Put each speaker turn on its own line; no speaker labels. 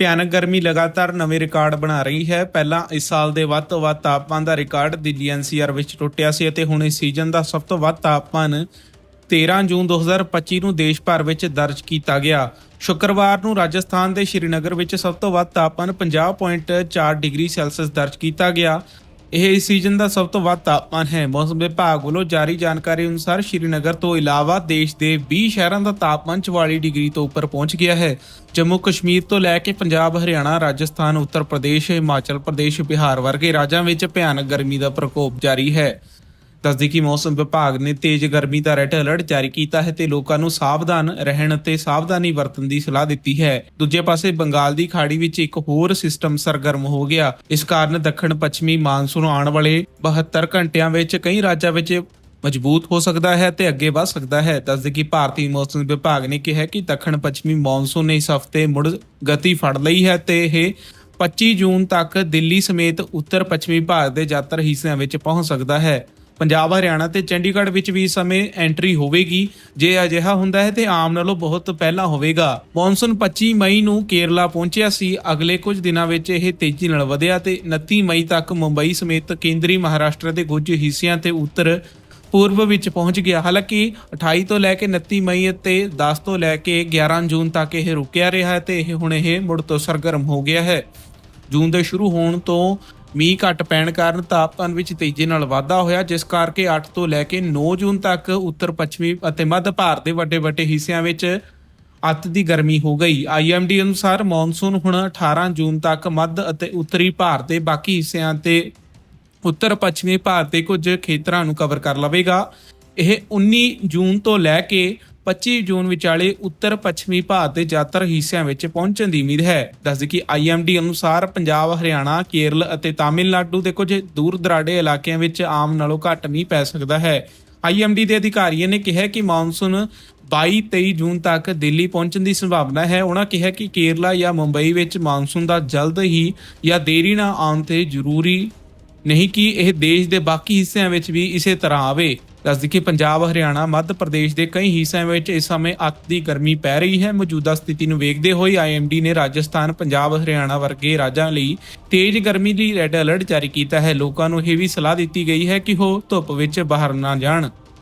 ਭਿਆਨਕ ਗਰਮੀ ਲਗਾਤਾਰ ਨਵੇਂ ਰਿਕਾਰਡ ਬਣਾ ਰਹੀ ਹੈ। ਪਹਿਲਾਂ ਇਸ ਸਾਲ ਦੇ ਵੱਧ ਤੋਂ ਵੱਧ ਤਾਪਮਾਨ ਦਾ ਰਿਕਾਰਡ ਦਿੱਲੀ ਐਨਸੀਆਰ ਵਿੱਚ ਟੁੱਟਿਆ ਸੀ ਅਤੇ ਹੁਣ ਇਸ ਸੀਜ਼ਨ ਦਾ ਸਭ ਤੋਂ ਵੱਧ ਤਾਪਮਾਨ 13 ਜੂਨ 2025 ਨੂੰ ਦੇਸ਼ ਭਰ ਵਿੱਚ ਦਰਜ ਕੀਤਾ ਗਿਆ। ਸ਼ੁੱਕਰਵਾਰ ਨੂੰ ਰਾਜਸਥਾਨ ਦੇ ਸ਼੍ਰੀਨਗਰ ਵਿੱਚ ਸਭ ਤੋਂ ਵੱਧ ਤਾਪਮਾਨ 50.4 ਡਿਗਰੀ ਸੈਲਸੀਅਸ ਦਰਜ ਕੀਤਾ ਗਿਆ। ਇਹ ਇਸ ਸੀਜ਼ਨ ਦਾ ਸਭ ਤੋਂ ਵੱਧ ਤਾਪਮਾਨ ਹੈ। ਮੌਸਮ ਵਿਭਾਗ ਵੱਲੋਂ ਜਾਰੀ ਜਾਣਕਾਰੀ ਅਨੁਸਾਰ ਸ਼੍ਰੀਨਗਰ ਤੋਂ ਇਲਾਵਾ ਦੇਸ਼ ਦੇ 20 ਸ਼ਹਿਰਾਂ ਦਾ ਤਾਪਮਾਨ 44 ਡਿਗਰੀ ਤੋਂ ਉੱਪਰ ਪਹੁੰਚ ਗਿਆ ਹੈ। ਜੰਮੂ ਕਸ਼ਮੀਰ ਤੋਂ ਲੈ ਕੇ ਪੰਜਾਬ, ਹਰਿਆਣਾ, ਰਾਜਸਥਾਨ, ਉੱਤਰ ਪ੍ਰਦੇਸ਼, ਹਿਮਾਚਲ ਪ੍ਰਦੇਸ਼, ਬਿਹਾਰ ਵਰਗੇ ਰਾਜਾਂ ਵਿੱਚ ਭਿਆਨਕ ਗਰਮੀ ਦਾ ਪ੍ਰਕੋਪ ਜਾਰੀ ਹੈ। ਦੱਸਦੀ ਕਿ ਮੌਸਮ ਵਿਭਾਗ ਨੇ ਤੇਜ਼ ਗਰਮੀ ਦਾ ਰੈੱਡ ਅਲਰਟ ਜਾਰੀ ਕੀਤਾ ਹੈ ਤੇ ਲੋਕਾਂ ਨੂੰ ਸਾਵਧਾਨ ਰਹਿਣ ਅਤੇ ਸਾਵਧਾਨੀ ਵਰਤਣ ਦੀ ਸਲਾਹ ਦਿੱਤੀ ਹੈ। ਦੂਜੇ ਪਾਸੇ ਬੰਗਾਲ ਦੀ ਖਾੜੀ ਵਿੱਚ ਇੱਕ ਹੋਰ ਸਿਸਟਮ ਸਰਗਰਮ ਹੋ ਗਿਆ। ਇਸ ਕਾਰਨ ਦੱਖਣ ਪੱਛਮੀ ਮਾਨਸੂਨ ਆਉਣ ਵਾਲੇ 72 ਘੰਟਿਆਂ ਵਿੱਚ ਕਈ ਰਾਜਾਂ ਵਿੱਚ ਮਜ਼ਬੂਤ ਹੋ ਸਕਦਾ ਹੈ ਤੇ ਅੱਗੇ ਵਧ ਸਕਦਾ ਹੈ। ਦੱਸਦੇ ਕਿ ਭਾਰਤੀ ਮੌਸਮ ਵਿਭਾਗ ਨੇ ਕਿਹਾ ਕਿ ਦੱਖਣ ਪੱਛਮੀ ਮੌਨਸੂਨ ਨੇ ਇਸ ਹਫ਼ਤੇ ਮੁੜ ਗਤੀ ਫੜ ਲਈ ਹੈ ਤੇ ਇਹ 25 ਜੂਨ ਤੱਕ ਦਿੱਲੀ ਸਮੇਤ ਉੱਤਰ ਪੱਛਮੀ ਭਾਰਤ ਦੇ ਜ਼ਿਆਦਾਤਰ ਹਿੱਸਿਆਂ ਵਿੱਚ ਪਹੁੰਚ ਸਕਦਾ ਹੈ। ਪੰਜਾਬ, ਹਰਿਆਣਾ ਤੇ ਚੰਡੀਗੜ੍ਹ ਵਿੱਚ ਵੀ ਸਮੇਂ ਐਂਟਰੀ ਹੋਵੇਗੀ। ਜੇ ਅਜਿਹਾ ਹੁੰਦਾ ਹੈ ਤੇ ਆਮ ਨਾਲੋਂ ਬਹੁਤ ਪਹਿਲਾਂ ਹੋਵੇਗਾ। ਮੌਨਸੂਨ 25 ਮਈ ਨੂੰ ਕੇਰਲਾ ਪਹੁੰਚਿਆ ਸੀ। ਅਗਲੇ ਕੁਝ ਦਿਨਾਂ ਵਿੱਚ ਇਹ ਤੇਜ਼ੀ ਨਾਲ ਵਧਿਆ ਤੇ 29 ਮਈ ਤੱਕ ਮੁੰਬਈ ਸਮੇਤ ਕੇਂਦਰੀ ਮਹਾਰਾਸ਼ਟਰ ਦੇ ਕੁਝ ਹਿੱਸਿਆਂ ਤੇ ਉੱਤਰ ਪੂਰਬ ਵਿੱਚ ਪਹੁੰਚ ਗਿਆ। ਹਾਲਾਂਕਿ 28 ਤੋਂ ਲੈ ਕੇ 29 ਮਈ ਅਤੇ 10 ਤੋਂ ਲੈ ਕੇ 11 ਜੂਨ ਤੱਕ ਇਹ ਰੁਕਿਆ ਰਿਹਾ ਹੈ ਤੇ ਇਹ ਹੁਣ ਇਹ ਮੁੜ ਤੋਂ ਸਰਗਰਮ ਹੋ ਗਿਆ ਹੈ। ਜੂਨ ਦੇ ਸ਼ੁਰੂ ਹੋਣ ਤੋਂ ਮੀਂਹ ਘੱਟ ਪੈਣ ਕਾਰਨ ਤਾਪਮਾਨ ਵਿੱਚ ਤੇਜ਼ੀ ਨਾਲ ਵਾਧਾ ਹੋਇਆ, ਜਿਸ ਕਰਕੇ 8 ਤੋਂ ਲੈ ਕੇ 9 ਜੂਨ ਤੱਕ ਉੱਤਰ ਪੱਛਮੀ ਅਤੇ ਮੱਧ ਭਾਰਤ ਦੇ ਵੱਡੇ ਵੱਡੇ ਹਿੱਸਿਆਂ ਵਿੱਚ ਅੱਤ ਦੀ ਗਰਮੀ ਹੋ ਗਈ। ਆਈਐਮਡੀ ਅਨੁਸਾਰ ਮੌਨਸੂਨ ਹੁਣ 18 ਜੂਨ ਤੱਕ ਮੱਧ ਅਤੇ ਉੱਤਰੀ ਭਾਰਤ ਦੇ ਬਾਕੀ ਹਿੱਸਿਆਂ ਤੇ ਉੱਤਰ ਪੱਛਮੀ ਭਾਰਤ ਦੇ ਕੁਝ ਖੇਤਰਾਂ ਨੂੰ ਕਵਰ ਕਰ ਲਵੇਗਾ। ਇਹ 19 ਜੂਨ ਤੋਂ ਲੈ ਕੇ 25 ਜੂਨ ਵਿਚਾਲੇ ਉੱਤਰ ਪੱਛਮੀ ਭਾਰਤ ਦੇ ਜ਼ਿਆਦਾਤਰ ਹਿੱਸਿਆਂ ਵਿੱਚ ਪਹੁੰਚਣ ਦੀ ਉਮੀਦ ਹੈ। ਦੱਸਦੇ ਕਿ ਆਈਐਮਡੀ ਅਨੁਸਾਰ ਪੰਜਾਬ, ਹਰਿਆਣਾ, ਕੇਰਲ ਅਤੇ ਤਾਮਿਲਨਾਡੂ ਦੇ ਕੁਝ ਦੂਰ ਦਰਾਡੇ ਇਲਾਕਿਆਂ ਵਿੱਚ ਆਮ ਨਾਲੋਂ ਘੱਟ ਮੀਂਹ ਪੈ ਸਕਦਾ ਹੈ। ਆਈਐਮਡੀ ਦੇ ਅਧਿਕਾਰੀਆਂ ਨੇ ਕਿਹਾ ਕਿ ਮੌਨਸੂਨ 22-23 ਜੂਨ ਤੱਕ ਦਿੱਲੀ ਪਹੁੰਚਣ ਦੀ ਸੰਭਾਵਨਾ ਹੈ। ਉਹਨਾਂ ਕਿਹਾ ਕਿ ਕੇਰਲਾ ਜਾਂ ਮੁੰਬਈ ਵਿੱਚ ਮੌਨਸੂਨ ਦਾ ਜਲਦ ਹੀ ਜਾਂ ਦੇਰੀ ਨਾਲ ਆਉਣ ਤੇ ਜ਼ਰੂਰੀ ਨਹੀਂ ਕਿ ਇਹ ਦੇਸ਼ ਦੇ ਬਾਕੀ ਹਿੱਸਿਆਂ ਵਿੱਚ ਵੀ ਇਸੇ ਤਰ੍ਹਾਂ ਆਵੇ। ਦੱਸਦੀ ਕਿ ਪੰਜਾਬ, ਹਰਿਆਣਾ, ਮੱਧ ਪ੍ਰਦੇਸ਼ ਦੇ ਕਈ ਹਿੱਸਿਆਂ ਵਿੱਚ ਇਸ ਸਮੇਂ ਅੱਤ ਦੀ ਗਰਮੀ ਪੈ ਰਹੀ ਹੈ। ਮੌਜੂਦਾ ਸਥਿਤੀ ਨੂੰ ਵੇਖਦੇ ਹੋਏ ਆਈਐਮਡੀ ਨੇ ਰਾਜਸਥਾਨ, ਪੰਜਾਬ, ਹਰਿਆਣਾ ਵਰਗੇ ਰਾਜਾਂ ਲਈ ਤੇਜ਼ ਗਰਮੀ ਦੀ ਰੈੱਡ ਅਲਰਟ ਜਾਰੀ ਕੀਤਾ ਹੈ। ਲੋਕਾਂ ਨੂੰ ਇਹ ਵੀ ਸਲਾਹ ਦਿੱਤੀ ਗਈ ਹੈ ਕਿ ਉਹ ਧੁੱਪ ਵਿੱਚ ਬਾਹਰ ਨਾ ਜਾਣ।